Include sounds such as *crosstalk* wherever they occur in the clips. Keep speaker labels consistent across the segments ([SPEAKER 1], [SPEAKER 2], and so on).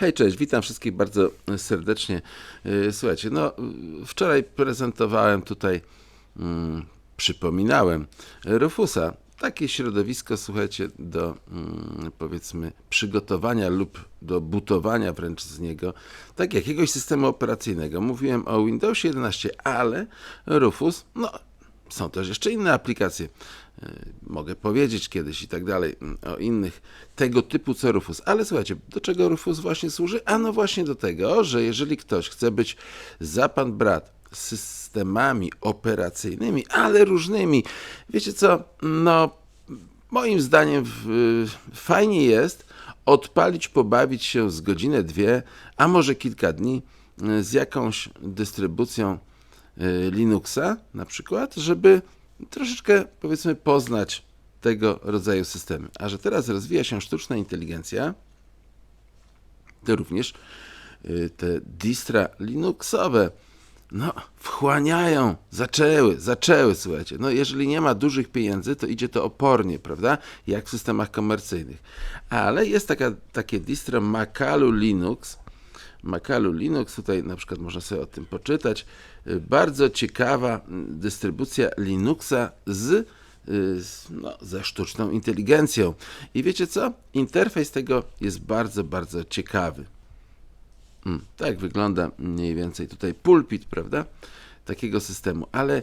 [SPEAKER 1] Hej, cześć, witam wszystkich bardzo serdecznie. Yy, Słuchajcie, no wczoraj prezentowałem tutaj, mm, przypominałem Rufusa. Takie środowisko, słuchajcie, do mm, powiedzmy przygotowania lub do butowania wręcz z niego tak jakiegoś systemu operacyjnego. Mówiłem o Windowsie 11, ale Rufus, no są też jeszcze inne aplikacje. Yy, Mogę powiedzieć kiedyś i tak dalej mm, o innych tego typu co Rufus. Ale słuchajcie, do czego Rufus właśnie służy? A no właśnie do tego, że jeżeli ktoś chce być za pan brat systemami operacyjnymi, ale różnymi, wiecie co, no moim zdaniem fajnie jest odpalić, pobawić się z godzinę, dwie, a może kilka dni y, z jakąś dystrybucją Linuxa na przykład, żeby troszeczkę powiedzmy poznać tego rodzaju systemy. A że teraz rozwija się sztuczna inteligencja, to również y, te distra Linuxowe no, wchłaniają, zaczęły, zaczęły, słuchajcie. No, jeżeli nie ma dużych pieniędzy, to idzie to opornie, prawda? Jak w systemach komercyjnych. Ale jest taka, takie distro Makalu Linux, Makalu Linux, tutaj na przykład można sobie o tym poczytać. Bardzo ciekawa dystrybucja Linuxa z, y, no, ze sztuczną inteligencją. I wiecie co? Interfejs tego jest bardzo, bardzo ciekawy. Mm, tak wygląda mniej więcej tutaj pulpit, prawda? Takiego systemu, ale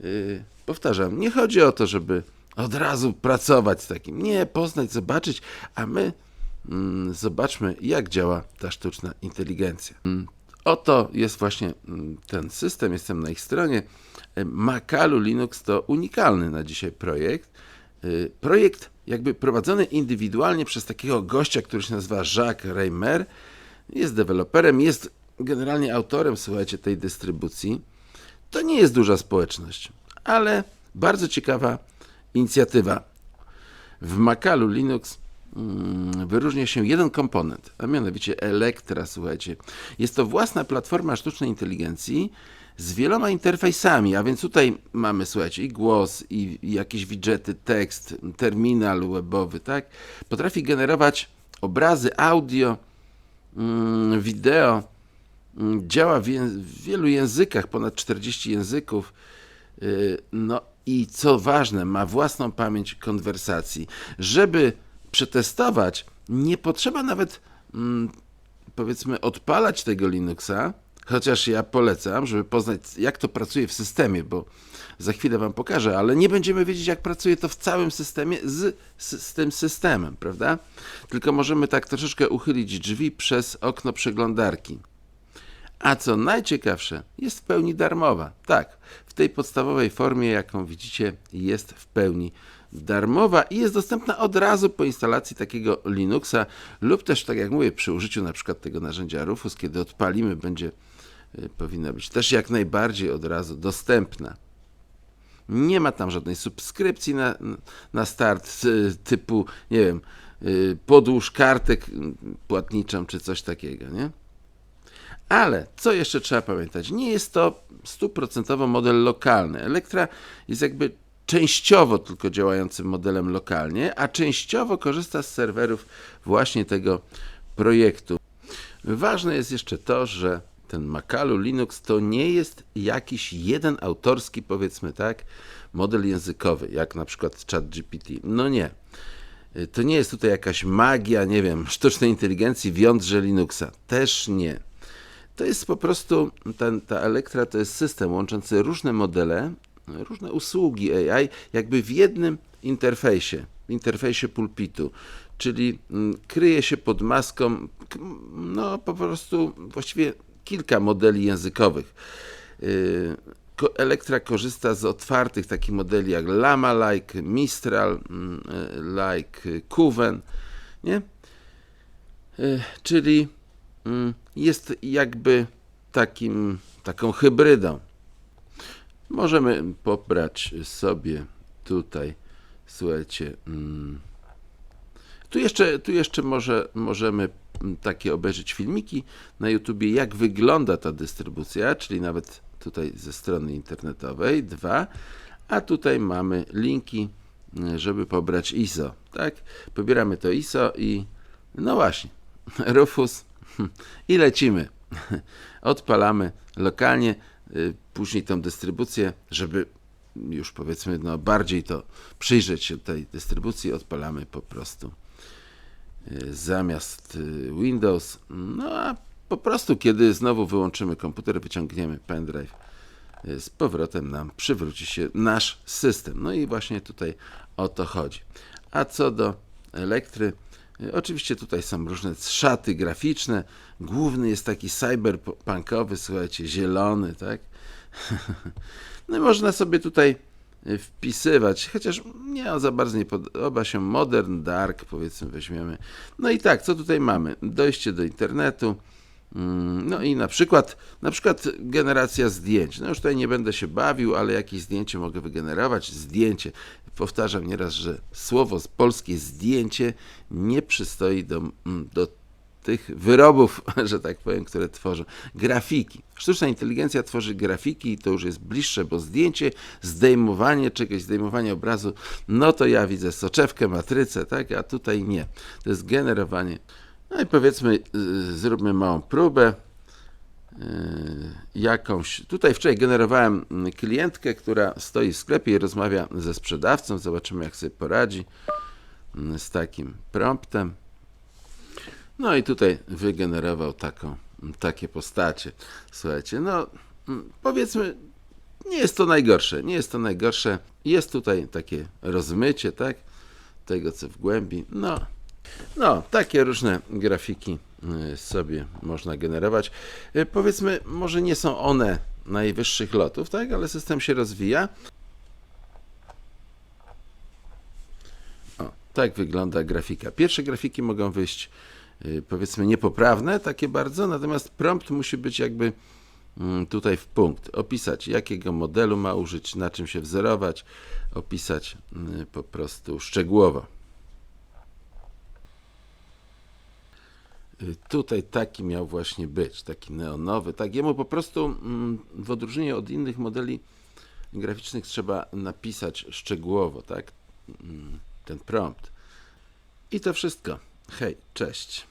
[SPEAKER 1] yy, powtarzam, nie chodzi o to, żeby od razu pracować z takim. Nie, poznać, zobaczyć, a my zobaczmy, jak działa ta sztuczna inteligencja. Mm, Oto jest właśnie mm, ten system, jestem na ich stronie. Makalu Linux to unikalny na dzisiaj projekt. Y, Projekt jakby prowadzony indywidualnie przez takiego gościa, który się nazywa Jacques Reimer. Jest deweloperem, jest generalnie autorem, słuchajcie, tej dystrybucji. To nie jest duża społeczność, ale bardzo ciekawa inicjatywa. W Makalu Linux mm, wyróżnia się jeden komponent, a mianowicie Elektra, słuchajcie. Jest to własna platforma sztucznej inteligencji z wieloma interfejsami, a więc tutaj mamy, słuchajcie, i głos, i, jakieś widgety, tekst, terminal webowy, tak? Potrafi generować obrazy, audio, mm, wideo, mm, działa w, w wielu językach, ponad 40 języków. Yy, No i co ważne, ma własną pamięć konwersacji. Żeby przetestować, nie potrzeba nawet mm, powiedzmy odpalać tego Linuxa, chociaż ja polecam, żeby poznać jak to pracuje w systemie, bo za chwilę wam pokażę, ale nie będziemy wiedzieć jak pracuje to w całym systemie z, z, z tym systemem, prawda? Tylko możemy tak troszeczkę uchylić drzwi przez okno przeglądarki. A co najciekawsze, jest w pełni darmowa. Tak, w tej podstawowej formie, jaką widzicie, jest w pełni darmowa i jest dostępna od razu po instalacji takiego Linuxa lub też, tak jak mówię, przy użyciu na przykład tego narzędzia Rufus, kiedy odpalimy, będzie y, powinna być też jak najbardziej od razu dostępna. Nie ma tam żadnej subskrypcji na, na start typu, nie wiem, y, podłóż kartek płatniczą czy coś takiego, nie? Ale co jeszcze trzeba pamiętać? Nie jest to stuprocentowo model lokalny. Elektra jest jakby częściowo tylko działającym modelem lokalnie, a częściowo korzysta z serwerów właśnie tego projektu. Ważne jest jeszcze to, że ten Makalu Linux to nie jest jakiś jeden autorski, powiedzmy tak, model językowy, jak na przykład ChatGPT. No nie. To nie jest tutaj jakaś magia, nie wiem, *laughs* sztucznej inteligencji w jądrze Linuxa. Też nie. To jest po prostu, ten, ta Elektra to jest system łączący różne modele, różne usługi AI, jakby w jednym interfejsie, w interfejsie pulpitu. Czyli mm, kryje się pod maską, no po prostu właściwie kilka modeli językowych. Ko- Elektra korzysta z otwartych takich modeli jak Lama Like, Mistral mm, y, Like, y, Kuven, nie? Y, czyli mm, jest jakby takim, taką hybrydą. Możemy pobrać sobie tutaj, słuchajcie, mm, tu jeszcze, tu jeszcze może, możemy mm, takie obejrzeć filmiki na YouTubie, jak wygląda ta dystrybucja, czyli nawet tutaj ze strony internetowej, dwa, a tutaj mamy linki, y, żeby pobrać ISO, tak? Pobieramy to ISO i no właśnie, *laughs* Rufus *laughs* I lecimy. *laughs* Odpalamy lokalnie, później tą dystrybucję, żeby już powiedzmy no, bardziej to przyjrzeć się tej dystrybucji, odpalamy po prostu y, zamiast y, Windows. No a po prostu, kiedy znowu wyłączymy komputer, wyciągniemy pendrive, y, z powrotem nam przywróci się nasz system. No i właśnie tutaj o to chodzi. A co do elektry, y, oczywiście tutaj są różne szaty graficzne. Główny jest taki cyberpunkowy, słuchajcie, zielony, tak? *laughs* No i można sobie tutaj y, wpisywać, chociaż nie on za bardzo nie podoba się Modern Dark, powiedzmy, weźmiemy. No i tak, co tutaj mamy? Dojście do internetu. Mm, No i na przykład, na przykład generacja zdjęć. No już tutaj nie będę się bawił, ale jakieś zdjęcie mogę wygenerować. Zdjęcie. Powtarzam nieraz, że słowo polskie zdjęcie nie przystoi do, mm, do tych wyrobów, *laughs* że tak powiem, które tworzą. Grafiki. Sztuczna inteligencja tworzy grafiki i to już jest bliższe, bo zdjęcie, zdejmowanie czegoś, zdejmowanie obrazu, no to ja widzę soczewkę, matrycę, tak, a tutaj nie. To jest generowanie. No i powiedzmy, y, zróbmy małą próbę. y, Jakąś. Tutaj wczoraj generowałem klientkę, która stoi w sklepie i rozmawia ze sprzedawcą. Zobaczymy, jak sobie poradzi mm, z takim promptem. No i tutaj wygenerował taką, takie postacie. Słuchajcie, no mm, powiedzmy, nie jest to najgorsze, nie jest to najgorsze. Jest tutaj takie rozmycie, tak, tego co w głębi. No, no takie różne grafiki y, sobie można generować. Y, Powiedzmy, może nie są one najwyższych lotów, tak, ale system się rozwija. O, tak wygląda grafika. Pierwsze grafiki mogą wyjść y, powiedzmy niepoprawne, takie bardzo, natomiast prompt musi być jakby mm, tutaj w punkt. Opisać jakiego modelu ma użyć, na czym się wzorować, opisać po prostu szczegółowo. Tutaj taki miał właśnie być, taki neonowy. Tak, jemu po prostu mm, w odróżnieniu od innych modeli graficznych trzeba napisać szczegółowo, tak? Mm, Ten prompt. I to wszystko. Hej, cześć.